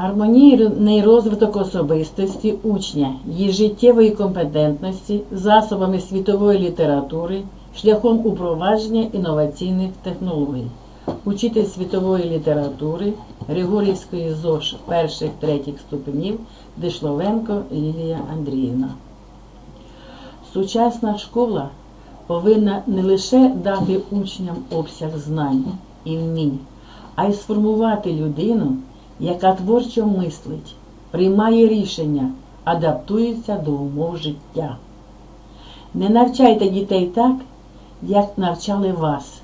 Гармонійний розвиток особистості учня, її життєвої компетентності, засобами світової літератури, шляхом упровадження інноваційних технологій. Учитель світової літератури Григорівської ЗОЖ перших третіх ступенів Дишловенко Лілія Андріївна. Сучасна школа повинна не лише дати учням обсяг знань і вмінь, а й сформувати людину, яка творчо мислить, приймає рішення, адаптується до умов життя. Не навчайте дітей так, як навчали вас,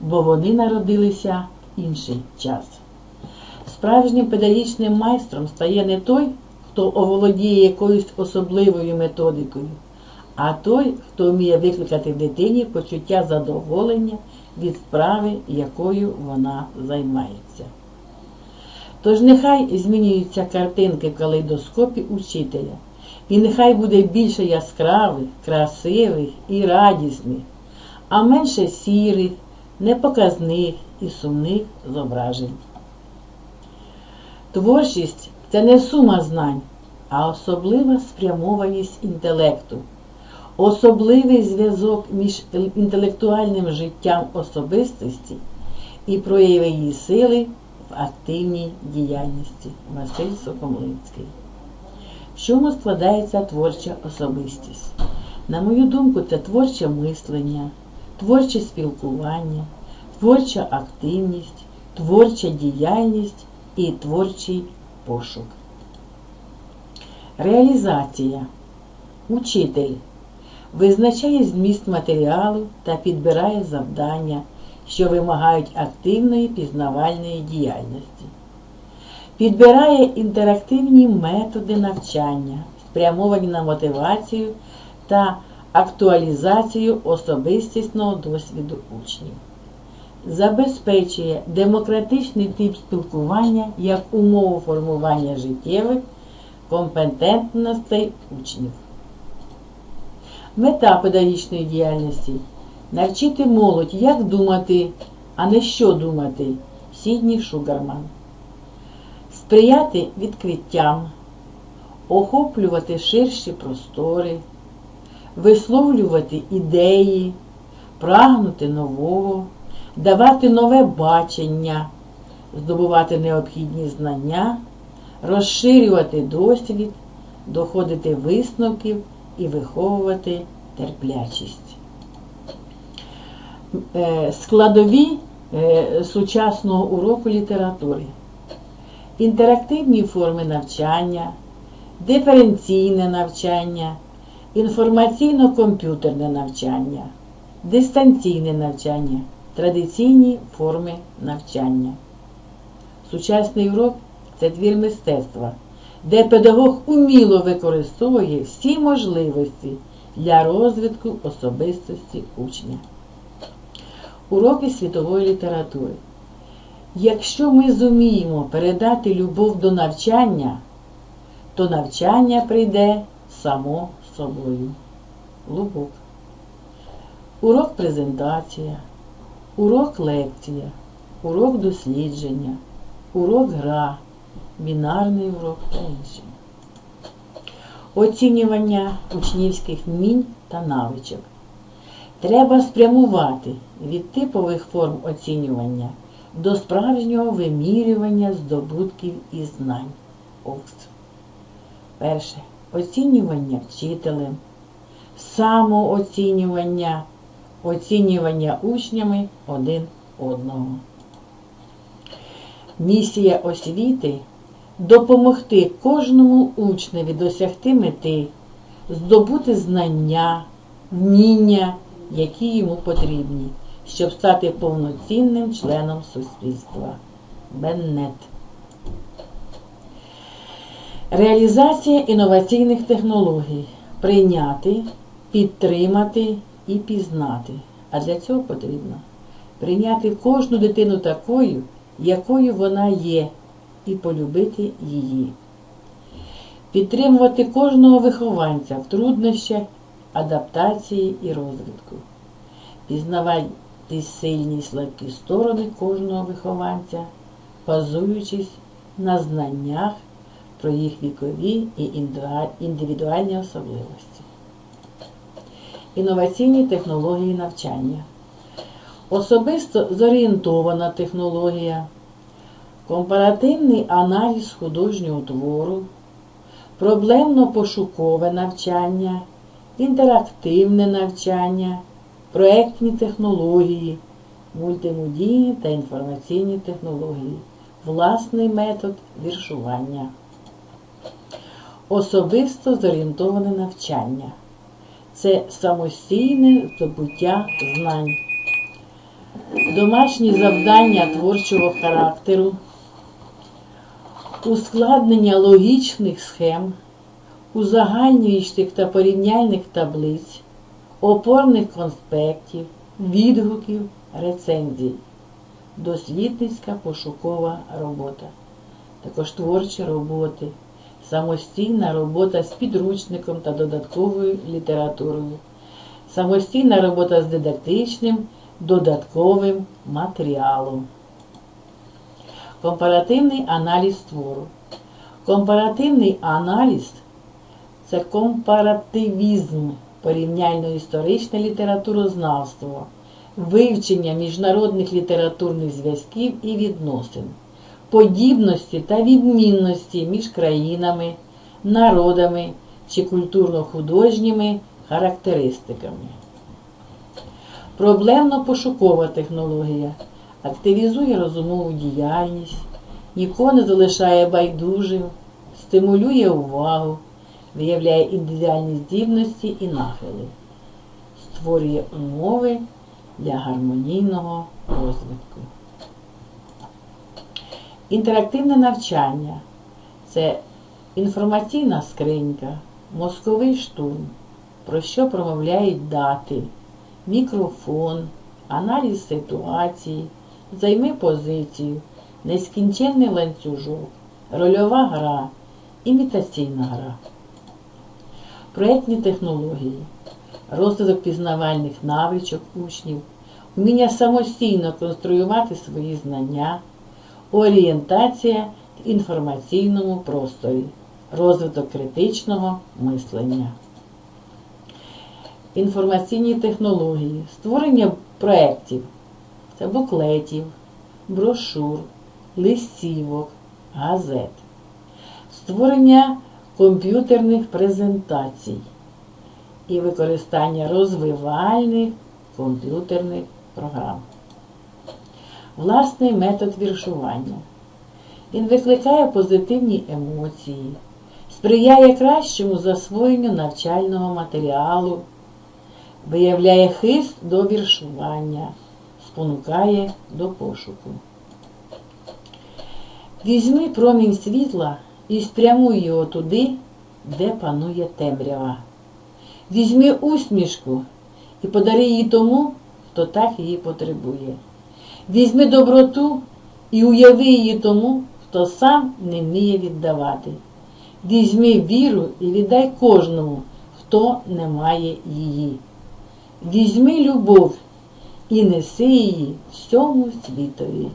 бо вони народилися в інший час. Справжнім педагогічним майстром стає не той, хто оволодіє якоюсь особливою методикою, а той, хто вміє викликати в дитині почуття задоволення від справи, якою вона займається. Тож нехай змінюються картинки в калейдоскопі учителя, і нехай буде більше яскравих, красивих і радісних, а менше сірих, непоказних і сумних зображень. Творчість це не сума знань, а особлива спрямованість інтелекту, особливий зв'язок між інтелектуальним життям особистості і прояви її сили активній діяльності. Василь Сокомлинський. В чому складається творча особистість? На мою думку, це творче мислення, творче спілкування, творча активність, творча діяльність і творчий пошук. Реалізація. Учитель визначає зміст матеріалу та підбирає завдання, що вимагають активної пізнавальної діяльності. Підбирає інтерактивні методи навчання, спрямовані на мотивацію та актуалізацію особистісного досвіду учнів забезпечує демократичний тип спілкування як умову формування життєвих компетентностей учнів. Мета педагогічної діяльності навчити молодь, як думати, а не що думати. Сідні Шугарман. Сприяти відкриттям, охоплювати ширші простори, висловлювати ідеї, прагнути нового давати нове бачення, здобувати необхідні знання, розширювати досвід, доходити висновків і виховувати терплячість. Е, складові е, сучасного уроку літератури, інтерактивні форми навчання, диференційне навчання, інформаційно-комп'ютерне навчання, дистанційне навчання традиційні форми навчання. Сучасний урок це твір мистецтва, де педагог уміло використовує всі можливості для розвитку особистості учня. Уроки світової літератури. Якщо ми зуміємо передати любов до навчання, то навчання прийде само собою. Лубок. Урок презентація урок лекція, урок дослідження, урок гра, бінарний урок та інші. Оцінювання учнівських вмінь та навичок. Треба спрямувати від типових форм оцінювання до справжнього вимірювання здобутків і знань. Окс. Перше. Оцінювання вчителем, самооцінювання оцінювання учнями один одного. Місія освіти допомогти кожному учневі досягти мети, здобути знання, вміння, які йому потрібні, щоб стати повноцінним членом суспільства. Беннет. Реалізація інноваційних технологій прийняти, підтримати і пізнати. А для цього потрібно прийняти кожну дитину такою, якою вона є, і полюбити її. Підтримувати кожного вихованця в труднощах, адаптації і розвитку. Пізнавати сильні і слабкі сторони кожного вихованця, базуючись на знаннях про їх вікові і індивідуальні особливості. Інноваційні технології навчання. Особисто зорієнтована технологія, компаративний аналіз художнього твору, проблемно-пошукове навчання, інтерактивне навчання, проектні технології, мультимедійні та інформаційні технології, власний метод віршування. Особисто зорієнтоване навчання. Це самостійне здобуття знань, домашні завдання творчого характеру, ускладнення логічних схем, узагальнюючих та порівняльних таблиць, опорних конспектів, відгуків, рецензій, дослідницька пошукова робота, також творчі роботи, самостійна робота з підручником та додатковою літературою, самостійна робота з дидактичним додатковим матеріалом. Компаративний аналіз твору. Компаративний аналіз це компаративізм, порівняльно-історичне літературознавство, вивчення міжнародних літературних зв'язків і відносин, подібності та відмінності між країнами, народами чи культурно-художніми характеристиками. Проблемно-пошукова технологія активізує розумову діяльність, нікого не залишає байдужим, стимулює увагу, виявляє індивідуальні здібності і нахили, створює умови для гармонійного розвитку. Інтерактивне навчання це інформаційна скринька, мозковий штурм, про що промовляють дати, мікрофон, аналіз ситуації, займи позицію, нескінченний ланцюжок, рольова гра, імітаційна гра. Проєктні технології, розвиток пізнавальних навичок учнів, вміння самостійно конструювати свої знання, орієнтація в інформаційному просторі, розвиток критичного мислення. Інформаційні технології, створення проєктів, це буклетів, брошур, листівок, газет, створення комп'ютерних презентацій і використання розвивальних комп'ютерних програм. Власний метод віршування. Він викликає позитивні емоції, сприяє кращому засвоєнню навчального матеріалу, виявляє хист до віршування, спонукає до пошуку. Візьми промінь світла і спрямуй його туди, де панує темрява. Візьми усмішку і подари її тому, хто так її потребує. Візьми доброту і уяви її тому, хто сам не вміє віддавати. Візьми віру і віддай кожному, хто не має її. Візьми любов і неси її всьому світові.